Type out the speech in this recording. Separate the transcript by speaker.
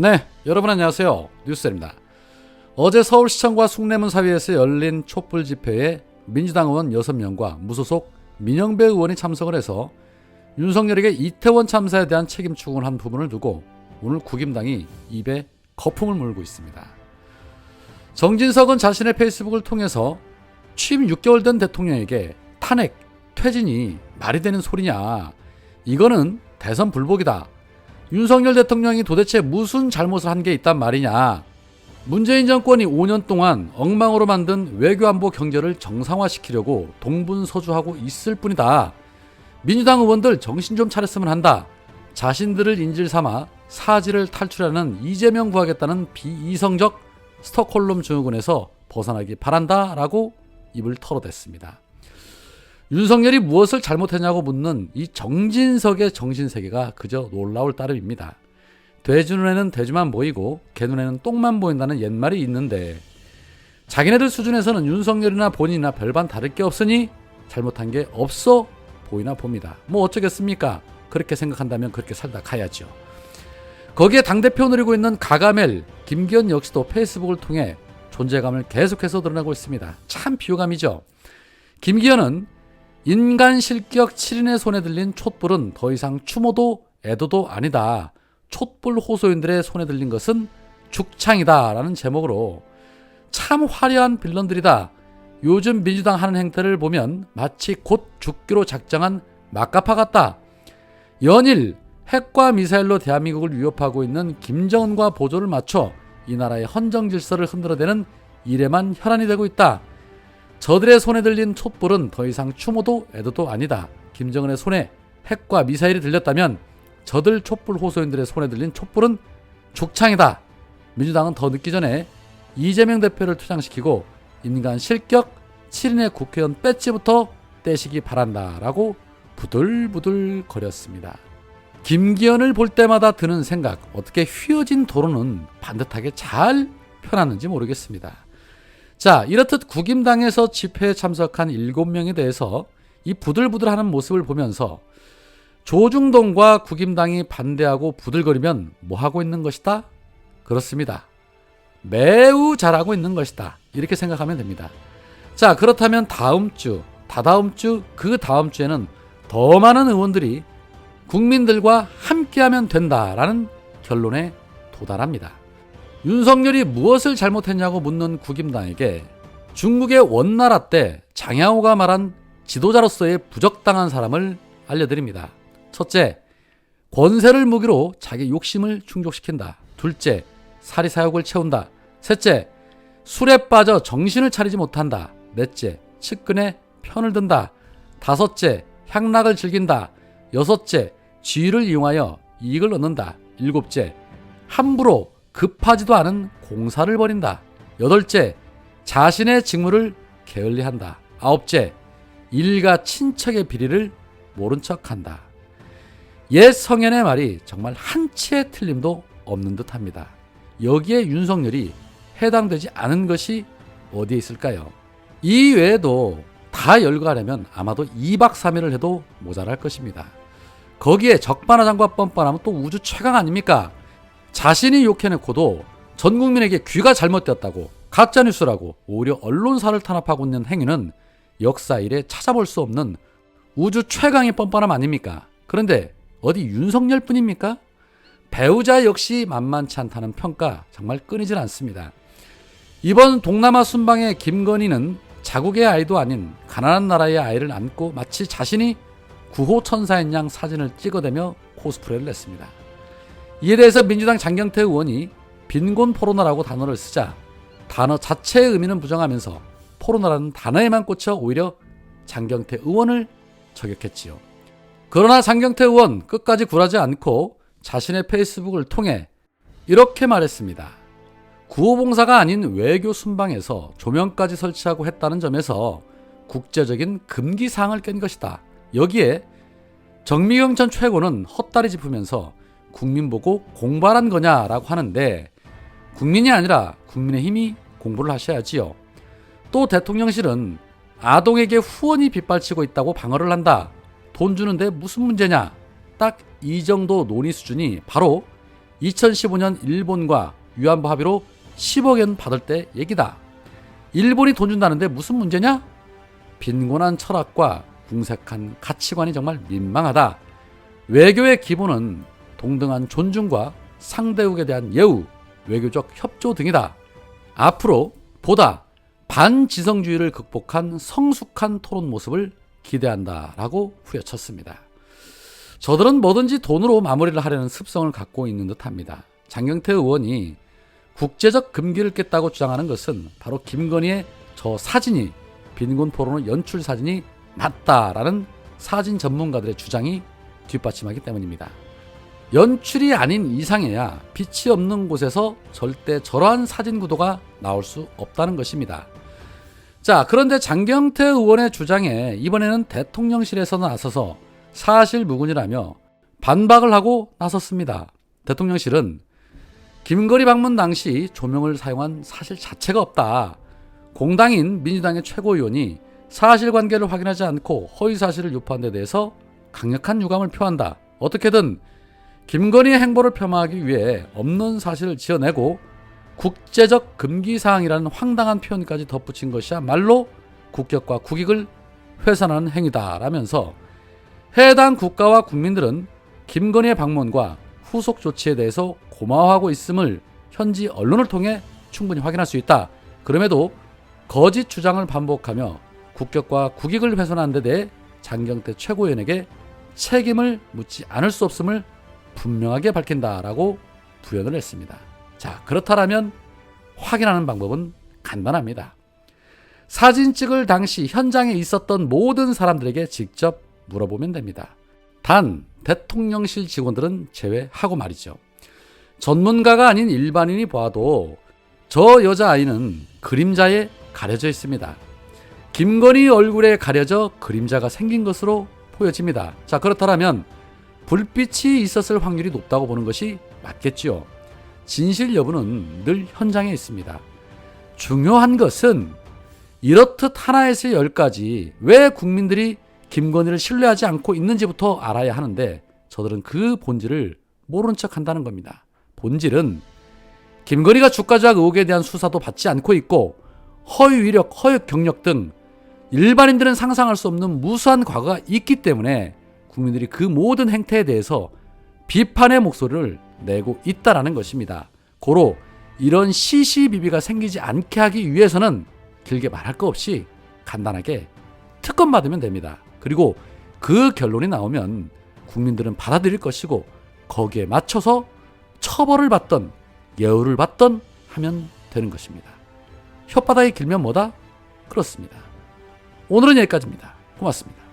Speaker 1: 네, 여러분 안녕하세요. 뉴스입니다. 어제 서울시청과 숭례문 사이에서 열린 촛불 집회에 민주당 의원 6명과 무소속 민영배 의원이 참석을 해서 윤석열에게 이태원 참사에 대한 책임 추궁을 한 부분을 두고 오늘 국임당이 입에 거품을 물고 있습니다. 정진석은 자신의 페이스북을 통해서 취임 6개월 된 대통령에게 탄핵, 퇴진이 말이 되는 소리냐. 이거는 대선 불복이다. 윤석열 대통령이 도대체 무슨 잘못을 한 게 있단 말이냐. 문재인 정권이 5년 동안 엉망으로 만든 외교안보 경제를 정상화시키려고 동분서주하고 있을 뿐이다. 민주당 의원들 정신 좀 차렸으면 한다. 자신들을 인질 삼아 사지를 탈출하는 이재명 구하겠다는 비이성적 스톡홀름 증후군에서 벗어나기 바란다 라고 입을 털어댔습니다. 윤석열이 무엇을 잘못했냐고 묻는 이 정진석의 정신세계가 그저 놀라울 따름입니다. 돼지 눈에는 돼지만 보이고 개 눈에는 똥만 보인다는 옛말이 있는데 자기네들 수준에서는 윤석열이나 본인이나 별반 다를 게 없으니 잘못한 게 없어 보이나 봅니다. 뭐 어쩌겠습니까? 그렇게 생각한다면 그렇게 살다 가야죠. 거기에 당대표 누리고 있는 가가멜, 김기현 역시도 페이스북을 통해 존재감을 계속해서 드러내고 있습니다. 참 비호감이죠. 김기현은 인간 실격 7인의 손에 들린 촛불은 더 이상 추모도 애도도 아니다. 촛불 호소인들의 손에 들린 것은 죽창이다. 라는 제목으로 참 화려한 빌런들이다. 요즘 민주당 하는 행태를 보면 마치 곧 죽기로 작정한 막가파 같다. 연일 핵과 미사일로 대한민국을 위협하고 있는 김정은과 보조를 맞춰 이 나라의 헌정 질서를 흔들어대는 일에만 혈안이 되고 있다. 저들의 손에 들린 촛불은 더 이상 추모도 애도도 아니다. 김정은의 손에 핵과 미사일이 들렸다면 저들 촛불 호소인들의 손에 들린 촛불은 죽창이다. 민주당은 더 늦기 전에 이재명 대표를 투장시키고 인간 실격 7인의 국회의원 배지부터 떼시기 바란다라고 부들부들 거렸습니다. 김기현을 볼 때마다 드는 생각, 어떻게 휘어진 도로는 반듯하게 잘 펴놨는지 모르겠습니다. 자, 이렇듯 국임당에서 집회에 참석한 7명에 대해서 이 부들부들하는 모습을 보면서 조중동과 국임당이 반대하고 부들거리면 뭐 하고 있는 것이다? 그렇습니다. 매우 잘하고 있는 것이다. 이렇게 생각하면 됩니다. 자, 그렇다면 다음 주, 다다음 주, 그 다음 주에는 더 많은 의원들이 국민들과 함께하면 된다라는 결론에 도달합니다. 윤석열이 무엇을 잘못했냐고 묻는 국임당에게 중국의 원나라 때 장야오가 말한 지도자로서의 부적당한 사람을 알려드립니다. 첫째, 권세를 무기로 자기 욕심을 충족시킨다. 둘째, 사리사욕을 채운다. 셋째, 술에 빠져 정신을 차리지 못한다. 넷째, 측근에 편을 든다. 다섯째, 향락을 즐긴다. 여섯째, 지위를 이용하여 이익을 얻는다. 일곱째, 함부로 급하지도 않은 공사를 벌인다. 여덟째, 자신의 직무를 게을리한다. 아홉째, 일가 친척의 비리를 모른 척한다. 옛 성현의 말이 정말 한치의 틀림도 없는 듯합니다. 여기에 윤석열이 해당되지 않은 것이 어디에 있을까요? 이 외에도 다 열거하려면 아마도 2박 3일을 해도 모자랄 것입니다. 거기에 적반하장과 뻔뻔하면 또 우주 최강 아닙니까? 자신이 욕해놓고도 전 국민에게 귀가 잘못되었다고 가짜뉴스라고 오히려 언론사를 탄압하고 있는 행위는 역사 일에 찾아볼 수 없는 우주 최강의 뻔뻔함 아닙니까? 그런데 어디 윤석열 뿐입니까? 배우자 역시 만만치 않다는 평가 정말 끊이질 않습니다. 이번 동남아 순방의 김건희는 자국의 아이도 아닌 가난한 나라의 아이를 안고 마치 자신이 구호천사인 양 사진을 찍어대며 코스프레를 냈습니다. 이에 대해서 민주당 장경태 의원이 빈곤 포로나라고 단어를 쓰자 단어 자체의 의미는 부정하면서 포로나라는 단어에만 꽂혀 오히려 장경태 의원을 저격했지요. 그러나 장경태 의원 끝까지 굴하지 않고 자신의 페이스북을 통해 이렇게 말했습니다. 구호봉사가 아닌 외교 순방에서 조명까지 설치하고 했다는 점에서 국제적인 금기 사항을 깬 것이다. 여기에 정미경 전 최고는 헛다리 짚으면서 국민 보고 공부하란 거냐라고 하는데 국민이 아니라 국민의힘이 공부를 하셔야지요. 또 대통령실은 아동에게 후원이 빗발치고 있다고 방어를 한다. 돈 주는데 무슨 문제냐? 딱 이 정도 논의 수준이 바로 2015년 일본과 위안부 합의로 10억 엔 받을 때 얘기다. 일본이 돈 준다는데 무슨 문제냐? 빈곤한 철학과 궁색한 가치관이 정말 민망하다. 외교의 기본은 동등한 존중과 상대국에 대한 예우, 외교적 협조 등이다. 앞으로 보다 반지성주의를 극복한 성숙한 토론 모습을 기대한다 라고 후려쳤습니다. 저들은 뭐든지 돈으로 마무리를 하려는 습성을 갖고 있는 듯 합니다. 장경태 의원이 국제적 금기를 깼다고 주장하는 것은 바로 김건희의 저 사진이 빈곤 포로의 연출 사진이 맞다라는 사진 전문가들의 주장이 뒷받침하기 때문입니다. 연출이 아닌 이상해야 빛이 없는 곳에서 절대 저러한 사진 구도가 나올 수 없다는 것입니다. 자, 그런데 장경태 의원의 주장에 이번에는 대통령실에서 나서서 사실 무근이라며 반박을 하고 나섰습니다. 대통령실은 김건희 방문 당시 조명을 사용한 사실 자체가 없다. 공당인 민주당의 최고위원이 사실관계를 확인하지 않고 허위 사실을 유포한 데 대해서 강력한 유감을 표한다. 어떻게든 김건희의 행보를 폄하하기 위해 없는 사실을 지어내고 국제적 금기 사항이라는 황당한 표현까지 덧붙인 것이야말로 국격과 국익을 훼손하는 행위다라면서 해당 국가와 국민들은 김건희의 방문과 후속 조치에 대해서 고마워하고 있음을 현지 언론을 통해 충분히 확인할 수 있다. 그럼에도 거짓 주장을 반복하며 국격과 국익을 훼손한 데 대해 장경태 최고위원에게 책임을 묻지 않을 수 없음을 분명하게 밝힌다라고 부연을 했습니다. 자, 그렇다면 확인하는 방법은 간단합니다. 사진 찍을 당시 현장에 있었던 모든 사람들에게 직접 물어보면 됩니다. 단, 대통령실 직원들은 제외하고 말이죠. 전문가가 아닌 일반인이 봐도 저 여자아이는 그림자에 가려져 있습니다. 김건희 얼굴에 가려져 그림자가 생긴 것으로 보여집니다. 자, 그렇다면 불빛이 있었을 확률이 높다고 보는 것이 맞겠지요. 진실 여부는 늘 현장에 있습니다. 중요한 것은 이렇듯 하나에서 열까지 왜 국민들이 김건희를 신뢰하지 않고 있는지부터 알아야 하는데 저들은 그 본질을 모른 척 한다는 겁니다. 본질은 김건희가 주가 조작 의혹에 대한 수사도 받지 않고 있고 허위 위력, 허위 경력 등 일반인들은 상상할 수 없는 무수한 과거가 있기 때문에 국민들이 그 모든 행태에 대해서 비판의 목소리를 내고 있다라는 것입니다. 고로 이런 시시비비가 생기지 않게 하기 위해서는 길게 말할 거 없이 간단하게 특검 받으면 됩니다. 그리고 그 결론이 나오면 국민들은 받아들일 것이고 거기에 맞춰서 처벌을 받던 예우를 받던 하면 되는 것입니다. 혓바닥이 길면 뭐다? 그렇습니다. 오늘은 여기까지입니다. 고맙습니다.